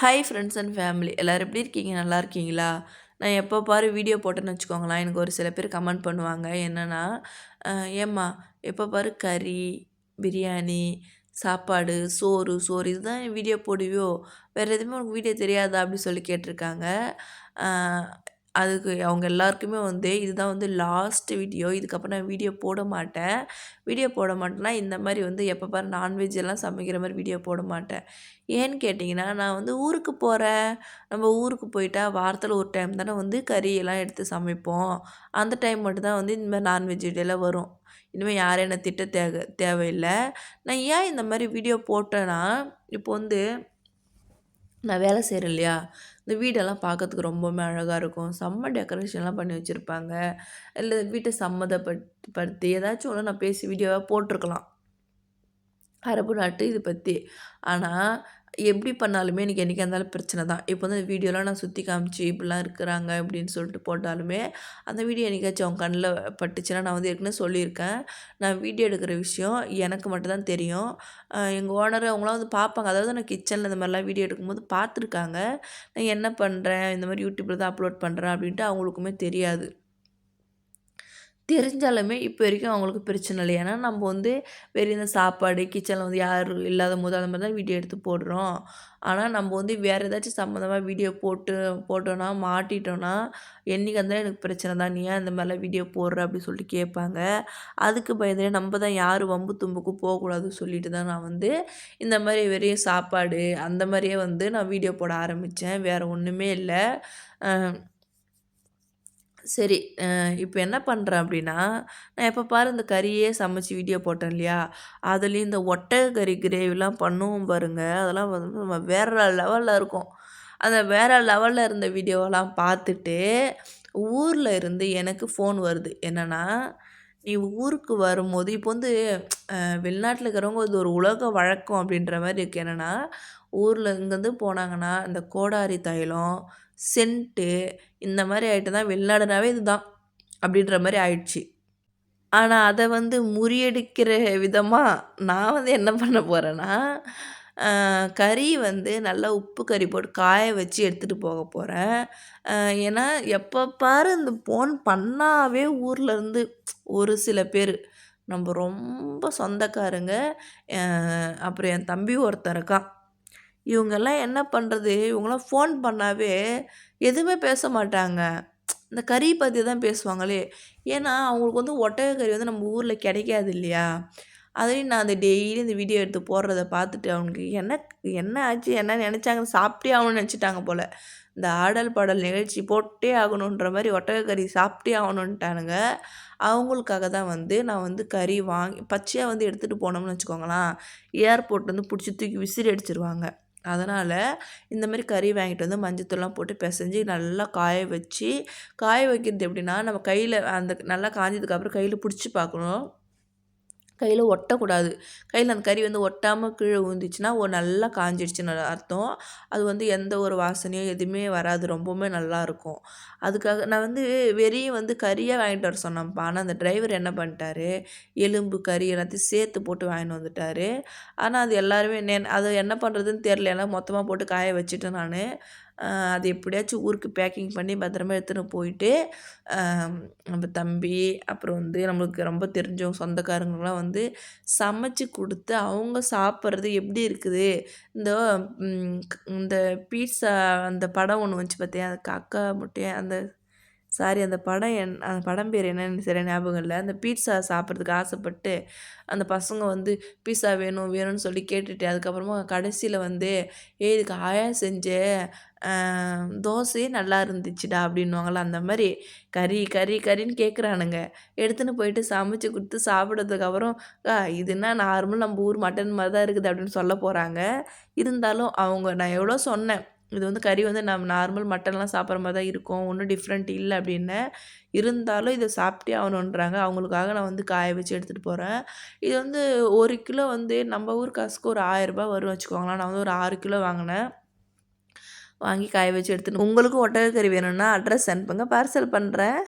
Hi friends and family எல்லோரும் எப்படி இருக்கீங்க? நல்லா இருக்கீங்களா? நான் எப்போ பாரு வீடியோ போட்டேன்னு வச்சுக்கோங்களேன். எனக்கு ஒரு சில பேர் கமெண்ட் பண்ணுவாங்க. என்னென்னா ஏம்மா எப்போ பாரு கறி பிரியாணி சாப்பாடு சோறு சோறு இதுதான் வீடியோ போடுவியோ? வேறு எதுவுமே உனக்கு வீடியோ தெரியாதா? அப்படி சொல்லி கேட்டிருக்காங்க. அதுக்கு அவங்க எல்லாருக்குமே வந்து இதுதான் வந்து லாஸ்ட் வீடியோ இதுக்கப்புறம் நான் வீடியோ போட மாட்டேன். வீடியோ போட மாட்டேன்னா இந்த மாதிரி வந்து எப்போ பாரு நான்வெஜ் எல்லாம் சமைக்கிற மாதிரி வீடியோ போட மாட்டேன். ஏன்னு கேட்டிங்கன்னா நான் வந்து ஊருக்கு போகிறேன் நம்ம ஊருக்கு போயிட்டா வாரத்தில் ஒரு டைம் தானே வந்து கறியெல்லாம் எடுத்து சமைப்போம். அந்த டைம் மட்டும்தான் வந்து இந்த மாதிரி நான்வெஜ் வீடியோலாம் வரும். இனிமேல் யாரும் என்ன திட்ட தேவை தேவையில்லை. நான் ஏன் இந்த மாதிரி வீடியோ போட்டேன்னா இப்போ வந்து நான் வேலை செய்கிறேன் இல்லையா இந்த வீடெல்லாம் பார்க்கறதுக்கு ரொம்பவுமே அழகாக இருக்கும். செம்ம டெக்கரேஷன்லாம் பண்ணி வச்சுருப்பாங்க. இல்லை வீட்டை சம்மதப்படுத்தி ஏதாச்சும் ஒன்று நான் பேசி வீடியோவாக போட்டிருக்கலாம். அரபு நாட்டு இது பற்றி ஆனால் எப்படி பண்ணாலுமே எனக்கு என்றைக்கா இருந்தாலும் பிரச்சனை தான். இப்போ வந்து வீடியோலாம் நான் சுற்றி காமிச்சு இப்படிலாம் இருக்கிறாங்க அப்படின்னு சொல்லிட்டு போட்டாலுமே அந்த வீடியோ என்னைக்காச்சும் அவங்க கண்ணில் பட்டுச்சுன்னா நான் வந்து ஏற்கனவே சொல்லியிருக்கேன். நான் வீடியோ எடுக்கிற விஷயம் எனக்கு மட்டும்தான் தெரியும். எங்கள் ஓனர் அவங்களாம் வந்து பார்ப்பாங்க. அதாவது நான் கிச்சனில் இந்த மாதிரிலாம் வீடியோ எடுக்கும்போது பார்த்துருக்காங்க. நான் என்ன பண்ணுறேன் இந்த மாதிரி யூடியூப்பில் தான் அப்லோட் பண்ணுறேன் அப்படின்ட்டு அவங்களுக்குமே தெரியாது. தெரிஞ்சாலுமே இப்போ வரைக்கும் அவங்களுக்கு பிரச்சனை இல்லை. ஏன்னா நம்ம வந்து வெறும் இந்த சாப்பாடு கிச்சனில் வந்து யாரும் இல்லாத போது அந்த மாதிரி தான் வீடியோ எடுத்து போடுறோம். ஆனால் நம்ம வந்து வேறு ஏதாச்சும் சம்மந்தமாக வீடியோ போட்டு போட்டோன்னா மாட்டிட்டோன்னா என்றைக்கு இருந்தாலும் எனக்கு பிரச்சனை தான். நீ ஏன் இந்த மாதிரிலாம் வீடியோ போடுற அப்படின்னு சொல்லிட்டு கேட்பாங்க. அதுக்கு பயந்தே நம்ம தான் யார் வம்பு தும்புக்கும் போகக்கூடாதுன்னு சொல்லிட்டு தான் நான் வந்து இந்த மாதிரி வெறும் சாப்பாடு அந்த மாதிரியே வந்து நான் வீடியோ போட ஆரம்பித்தேன் வேறு ஒன்றுமே இல்லை. சரி இப்போ என்ன பண்ணுறேன் அப்படின்னா நான் எப்போ பாரு இந்த கறியே சமைச்சு வீடியோ போட்டேன் இல்லையா? அதுலேயும் இந்த ஒட்டக கறி கிரேவிலாம் பண்ணுவோம் பாருங்கள் அதெல்லாம் வந்து நம்ம வேறு லெவலில் இருக்கும். அந்த வேறு லெவலில் இருந்த வீடியோவெல்லாம் பார்த்துட்டு ஊரில் இருந்து எனக்கு ஃபோன் வருது. என்னென்னா நீ ஊருக்கு வரும்போது இப்போ வந்து வெளிநாட்டில் இருக்கிறவங்க இது ஒரு உலக வழக்கம் அப்படின்ற மாதிரி இருக்குது என்னென்னா ஊரில் இங்கேருந்து போனாங்கன்னா இந்த கோடாரி தைலம் சென்ட்டு இந்த மாதிரி ஆகிட்டு தான் வெளிநாடுனாவே இதுதான் அப்படின்ற மாதிரி ஆயிடுச்சு. ஆனால் அதை வந்து முறியடிக்கிற விதமாக நான் வந்து என்ன பண்ண போகிறேன்னா கறி வந்து நல்லா உப்பு கறி போட்டு காய வச்சு எடுத்துகிட்டு போக போகிறேன் ஏன்னா எப்போ பாரு இந்த ஃபோன் பண்ணாவே ஊர்லேருந்து ஒரு சில பேர் நம்ம ரொம்ப சொந்தக்காரங்க அப்புறம் என் தம்பி ஒருத்தன் இருக்கான். இவங்கெல்லாம் என்ன பண்ணுறது இவங்களாம் ஃபோன் பண்ணாவே எதுவுமே பேச மாட்டாங்க. இந்த கறி பற்றி தான் பேசுவாங்களே. ஏன்னா அவங்களுக்கு வந்து ஒட்டக கறி வந்து நம்ம ஊரில் கிடைக்காது இல்லையா? அதையும் நான் அந்த டெய்லி இந்த வீடியோ எடுத்து போடுறத பார்த்துட்டு அவனுக்கு என்ன என்ன ஆச்சு? என்ன நினச்சாங்க சாப்பிட்டே ஆகணும்னு நினச்சிட்டாங்க போல். இந்த ஆடல் பாடல் நிகழ்ச்சி போட்டே ஆகணுன்ற மாதிரி ஒட்டக கறி சாப்பிட்டே ஆகணுன்ட்டானுங்க அவங்களுக்காக தான் வந்து நான் வந்து கறி வாங்கி பச்சையாக வந்து எடுத்துகிட்டு போனோம்னு வச்சுக்கோங்களேன். ஏர்போர்ட் வந்து பிடிச்சி தூக்கி விசிறி அடிச்சிருவாங்க. அதனால் இந்த மாதிரி கறி வாங்கிட்டு வந்து மஞ்சத்தூள்லாம் போட்டு பிசைஞ்சி நல்லா காய வச்சு காய வைக்கிறது எப்படின்னா நம்ம கையில் அந்த நல்லா காஞ்சதுக்கப்புறம் கையில் பிடிச்சி பார்க்கணும். கையில் ஒட்டக்கூடாது. கையில் அந்த கறி வந்து ஒட்டாமல் கீழே விழுந்துச்சுன்னா ஒரு நல்லா காஞ்சிடுச்சுன்னு அர்த்தம். அது வந்து எந்த ஒரு வாசனையோ எதுவுமே வராது. ரொம்பவுமே நல்லாயிருக்கும் அதுக்காக நான் வந்து வெறியும் வந்து கறியாக வாங்கிட்டு வர சொன்னேன்ப்பா. ஆனால் அந்த டிரைவர் என்ன பண்ணிட்டாரு? எலும்பு கறி எல்லாத்தையும் சேர்த்து போட்டு வாங்கிட்டு வந்துட்டார். ஆனால் அது எல்லாருமே அதை என்ன பண்ணுறதுன்னு தெரில ஏன்னா மொத்தமாக போட்டு காய வச்சுட்டேன் நான். அது எப்படியாச்சும் ஊருக்கு பேக்கிங் பண்ணி பத்திரமா எடுத்துன்னு போயிட்டு நம்ம தம்பி அப்புறம் வந்து நம்மளுக்கு ரொம்ப தெரிஞ்சவங்க சொந்தக்காரங்களாம் வந்து சமைச்சு கொடுத்து அவங்க சாப்பிட்றது எப்படி இருக்குது? இந்த இந்த பீட்ஸா அந்த படம் ஒன்று வந்துச்சு பார்த்தியா அந்த காக்கா முட்டையை அந்த சாரி அந்த படம் என் அந்த படம் பேர் என்னன்னு சரியா ஞாபகம் இல்லை. அந்த பீட்சா சாப்பிட்றதுக்கு ஆசைப்பட்டு அந்த பசங்க வந்து பீஸா வேணும் வேணும்னு சொல்லி கேட்டுட்டு அதுக்கப்புறமா கடைசியில் வந்து ஏ இதுக்கு ஆயா செஞ்ச தோசையே நல்லா இருந்துச்சுடா அப்படின்வாங்கள அந்த மாதிரி கறி கறி கறின்னு கேட்குறானுங்க எடுத்துன்னு போயிட்டு சமைச்சு கொடுத்து சாப்பிட்றதுக்கப்புறம் இதுன்னா நார்மல் நம்ம ஊர் மட்டன் மாதிரி தான் இருக்குது அப்படின்னு சொல்ல போகிறாங்க இருந்தாலும் அவங்க நான் எவ்வளோ சொன்னேன் இது வந்து கறி வந்து நம்ம நார்மல் மட்டன்லாம் சாப்பிட்ற மாதிரி தான் இருக்கும். ஒன்றும் டிஃப்ரெண்ட் இல்லை அப்படின்னு இருந்தாலும் இதை சாப்பிட்டே ஆகணுன்றாங்க. அவங்களுக்காக நான் வந்து காய வச்சு எடுத்துகிட்டு போகிறேன் இது வந்து ஒரு கிலோ வந்து நம்ம ஊர் காசுக்கு ஒரு ஆயிரரூபா வரும் வச்சுக்கோங்களேன். நான் வந்து ஒரு ஆறு கிலோ வாங்கினேன். வாங்கி காய வச்சு எடுத்துன்னு உங்களுக்கும் ஒட்டக கறி வேணும்னா அட்ரஸ் அனுப்புங்க. பார்சல் பண்ணுறேன்